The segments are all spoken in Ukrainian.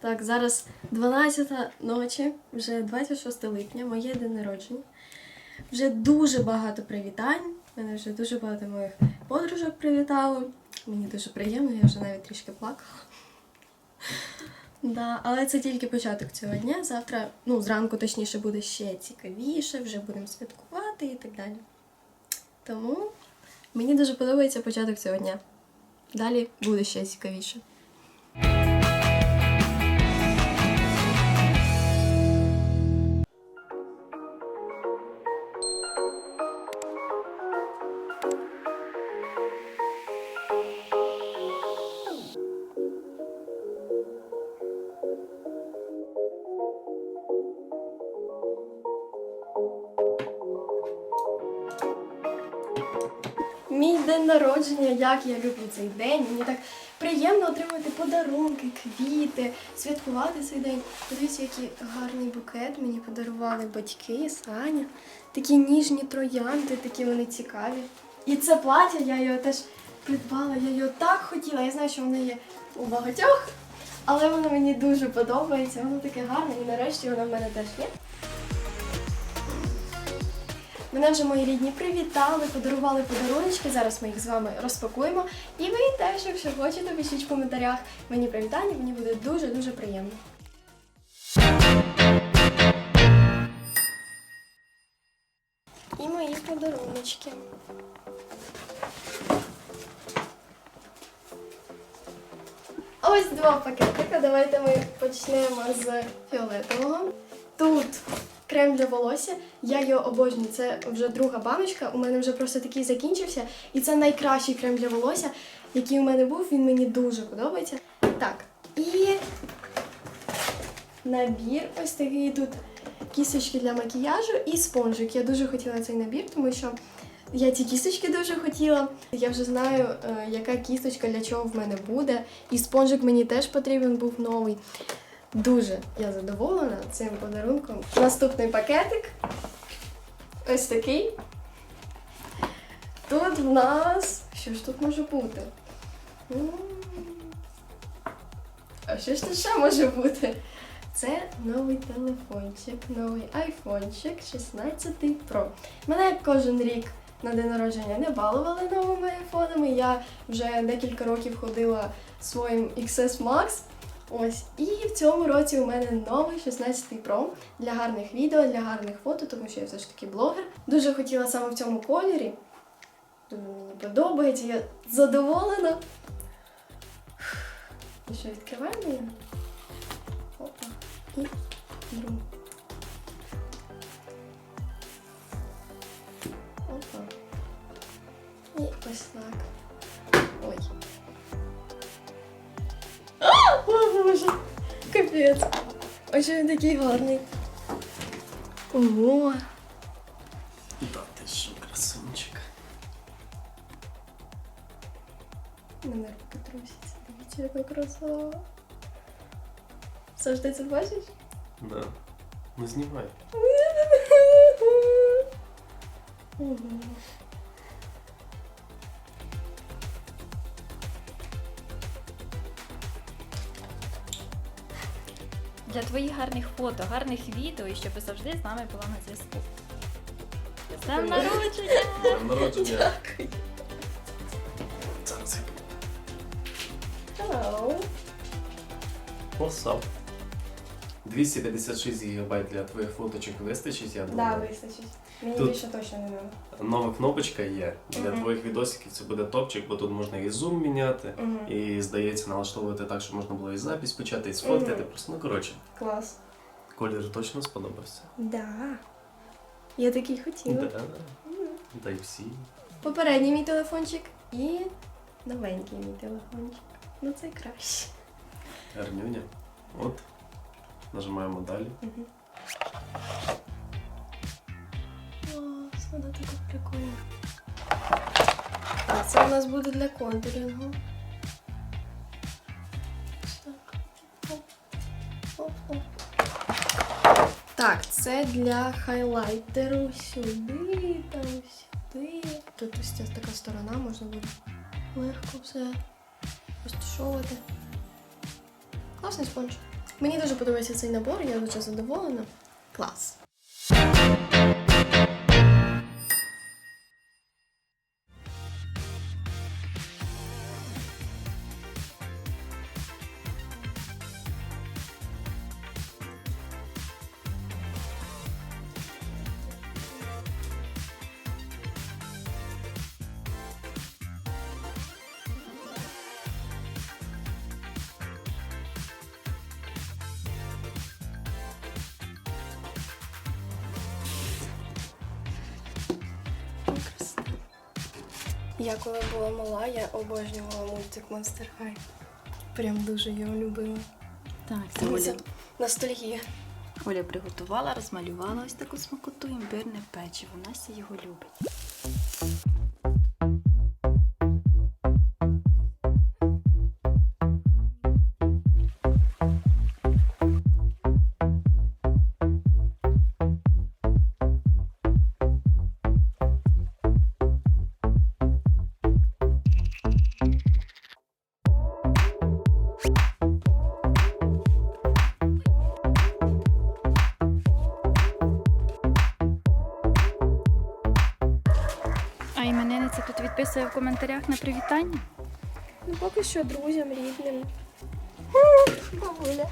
Так, зараз 12 ночі, вже 26 липня, моє день народження. Вже дуже багато привітань. Мене вже дуже багато моїх подружок привітало. Мені дуже приємно, я вже навіть трішки плакала. Да, але це тільки початок цього дня. Завтра, ну, зранку точніше, буде ще цікавіше, вже будемо святкувати і так далі. Тому мені дуже подобається початок цього дня. Далі буде ще цікавіше. Мій день народження, як я люблю цей день. Мені так приємно отримувати подарунки, квіти, святкувати цей день. Подивіться, який гарний букет мені подарували батьки, Саня. Такі ніжні троянди, такі вони цікаві. І це плаття, я його теж придбала, я його так хотіла. Я знаю, що воно є у багатьох, але воно мені дуже подобається. Воно таке гарне, і нарешті воно в мене теж є. Мене вже мої рідні привітали, подарували подаруночки. Зараз ми їх з вами розпакуємо. І ви теж, якщо хочете, пишіть в коментарях мені привітання, мені буде дуже-дуже приємно. І мої подаруночки. Ось два пакетика. Давайте ми почнемо з фіолетового. Тут крем для волосся. Я його обожнюю. Це вже друга баночка. У мене вже просто такий закінчився. І це найкращий крем для волосся, який у мене був. Він мені дуже подобається. Так, і набір ось такий тут кісточки для макіяжу і спонжик. Я дуже хотіла цей набір, тому що я ці кісточки дуже хотіла. Я вже знаю, е, яка кісточка для чого в мене буде. І спонжик мені теж потрібен був новий. Дуже я задоволена цим подарунком. Наступний пакетик. Ось такий. Тут в нас. Що ж тут може бути? А що ж тут ще може бути? Це новий телефончик, новий айфончик 16 Pro. Мене кожен рік на день народження не балували новими айфонами. Я вже декілька років ходила своїм XS Max. Ось, і в цьому році у мене новий 16 Pro для гарних відео, для гарних фото, тому що я все ж таки блогер. Дуже хотіла саме в цьому кольорі. Думаю, мені подобається, я задоволена. І що, відкриваємо її? Опа. І беру. Опа. І ось так. Ой. Боже, капець. Ось що він такий гарний. Ого. Да ти що, красунчик. Мене руки трусяться. Дивіться, яка краса. Завжди це бачиш? Да. Не знімай. Ого. Для твоїх гарних фото, гарних відео і щоб завжди з нами була на зв'язку. З днем народження! Днем народження. Дякую. Зараз Hello. Посав. 256 гігабайт для твоїх фоточок вистачить, я Да, думаю. вистачить. Мені Тут- більше точно не треба. Нова кнопочка є. Для Мгм. твоїх відосиків це буде топчик, бо тут можна і зум міняти, Мгм. і здається налаштовувати так, щоб можна було і запись почати, і сфоткати. Мгм. Просто ну коротше, Клас. колір точно сподобався. Да. Я такий хотіла. Да. Та й всі. Попередній мій телефончик і новенький мій телефончик. Ну це краще. Гарнюня. От. Нажимаємо далі. Мгм. Клас, вона така прикольна. Так, це у нас буде для контурінгу. Ось так. Так, це для хайлайтеру сюди, там сюди. Тут ось ця така сторона, можна буде легко все розташовувати. Класний спонж. Мені дуже подобається цей набор, я дуже задоволена. Клас. Я коли була мала, я обожнювала мультик Monster High. Прям дуже його любила. Так, це Оля. ностальгія. Оля приготувала, розмалювала ось таку смакоту імбирне печиво. Настя його любить. Іменинниця в коментарях на привітання. Ну, поки що друзям, рідним. Бабуля.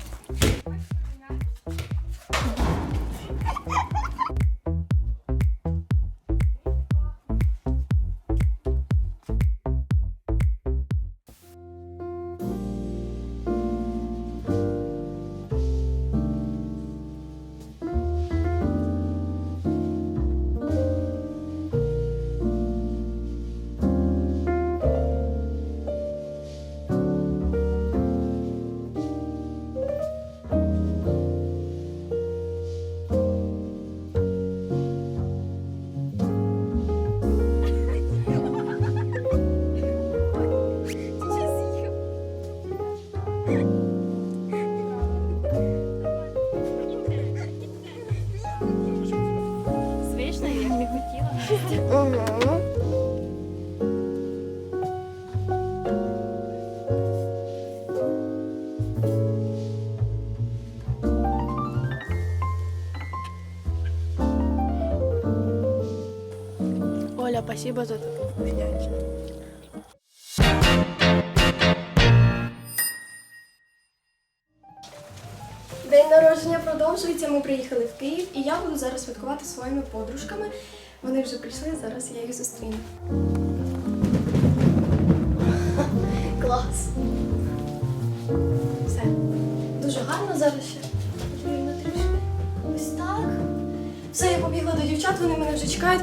Спасибо за таку. День народження продовжується. Ми приїхали в Київ, і я буду зараз святкувати своїми подружками. Вони вже прийшли, зараз я їх зустріну. Клас. Все. Дуже гарно зараз ще. Ось так. Все, я побігла до дівчат, вони мене вже чекають.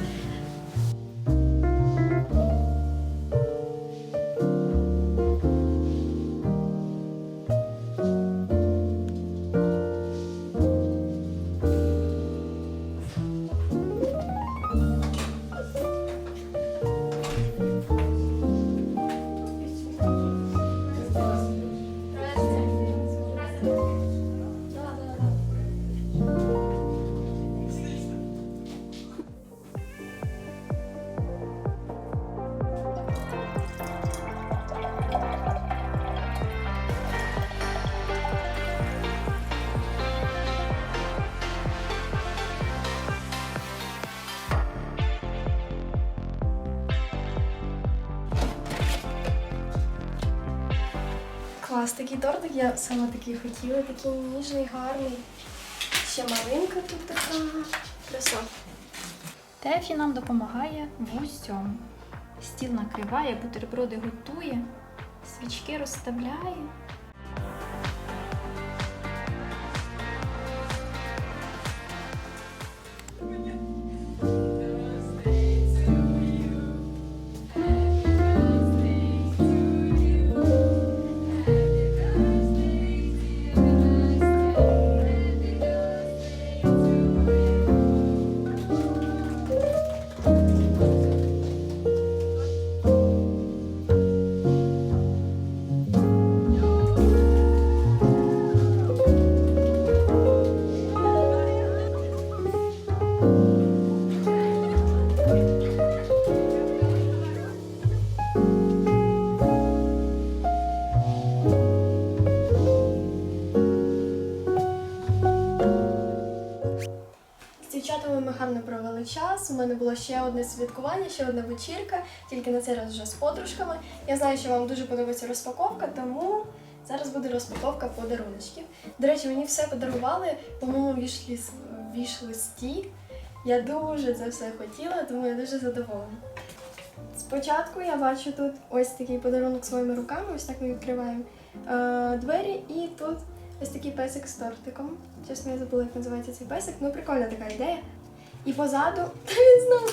Клас, такий тортик я сама такий хотіла, такий ніжний, гарний. Ще малинка тут така краса. Тефі нам допомагає в усьому. Стіл накриває, бутерброди готує, свічки розставляє. У мене було ще одне святкування, ще одна вечірка, тільки на цей раз вже з подружками. Я знаю, що вам дуже подобається розпаковка, тому зараз буде розпаковка подаруночків. До речі, мені все подарували по моєму вішліс- віш-листі. Я дуже це все хотіла, тому я дуже задоволена. Спочатку я бачу тут ось такий подарунок своїми руками, ось так ми відкриваємо е, двері, і тут ось такий песик з тортиком. Чесно, я забула, як називається цей песик. Ну, прикольна така ідея. І позаду, та він знову.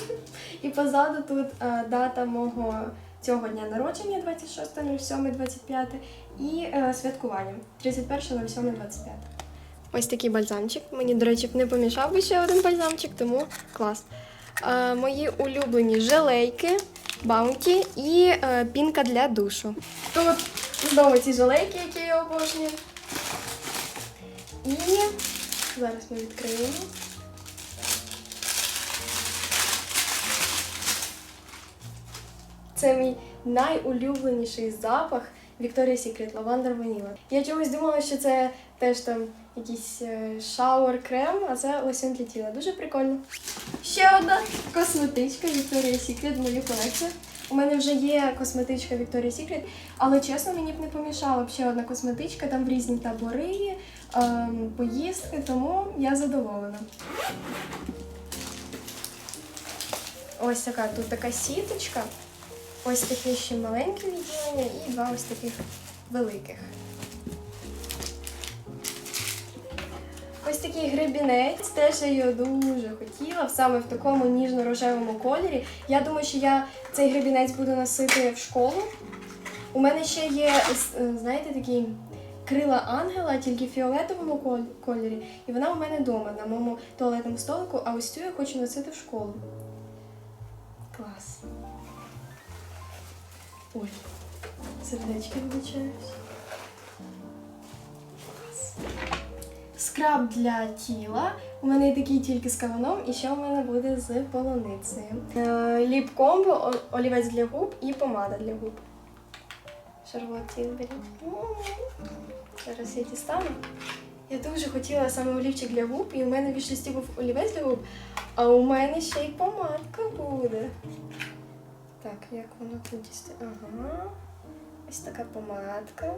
І позаду тут е, дата мого цього дня народження 26.07.25 і е, святкування 31.07.25. Ось такий бальзамчик. Мені, до речі, не помішав би ще один бальзамчик, тому клас. Е, мої улюблені желейки, баунті і е, пінка для душу. Тут знову ці желейки, які я обожнюю. І зараз ми відкриємо. Це мій найулюбленіший запах Victoria's Secret Lavender Vanilla. Я чомусь думала, що це теж там якийсь е, шауер крем, а це лосьон для тіла. Дуже прикольно. Ще одна косметичка Victoria's Secret в мою колекцію. У мене вже є косметичка Victoria's Secret, але чесно, мені б не помішала б ще одна косметичка, там в різні табори, ем, поїздки, тому я задоволена. Ось така тут така сіточка. Ось таке ще маленьке відділення і два ось таких великих. Ось такий гребінець, теж я його дуже хотіла, саме в такому ніжно-рожевому кольорі. Я думаю, що я цей гребінець буду носити в школу. У мене ще є, е, знаєте, такі крила ангела, тільки в фіолетовому кольорі. І вона у мене вдома на моєму туалетному столику, а ось цю я хочу носити в школу. Клас. Ой, сердечки вибачаюсь. Скраб для тіла. У мене є такий тільки з кавуном, і ще у мене буде з полуницею. Е, Ліп комбо, олівець для губ і помада для губ. Шарлот Тілбері. М. Зараз я дістану. Я дуже хотіла саме олівчик для губ, і у мене вішлісті був олівець для губ, а у мене ще й помадка буде. Так, як воно тут дістає? Ага. Ось така помадка.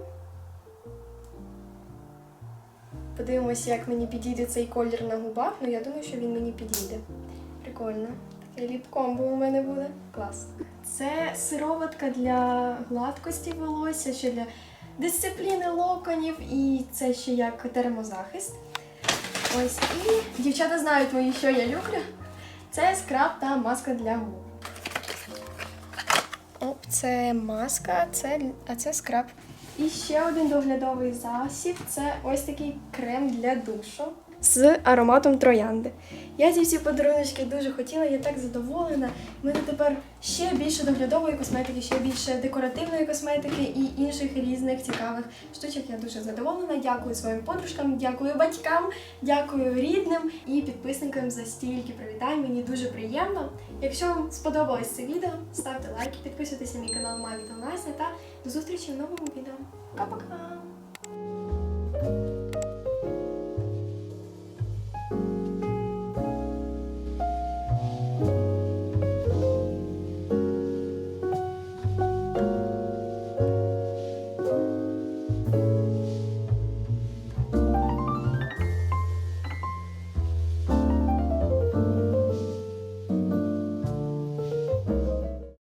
Подивимося, як мені підійде цей колір на губах. Ну, я думаю, що він мені підійде. Прикольно. Таке ліп-комбо у мене буде. Клас. Це сироватка для гладкості волосся, ще для дисципліни локонів, і це ще як термозахист. Ось і дівчата знають мої, що я люблю. Це скраб та маска для губ. Оп, це маска, це, а це скраб. І ще один доглядовий засіб це ось такий крем для душу з ароматом троянди. Я ці всі подарунки дуже хотіла, я так задоволена. Мене тепер ще більше доглядової косметики, ще більше декоративної косметики і інших різних цікавих штучок. Я дуже задоволена. Дякую своїм подружкам, дякую батькам, дякую рідним і підписникам за стільки привітань. Мені дуже приємно. Якщо вам сподобалось це відео, ставте лайки, підписуйтесь на мій канал Маві та Настя та до зустрічі в новому відео.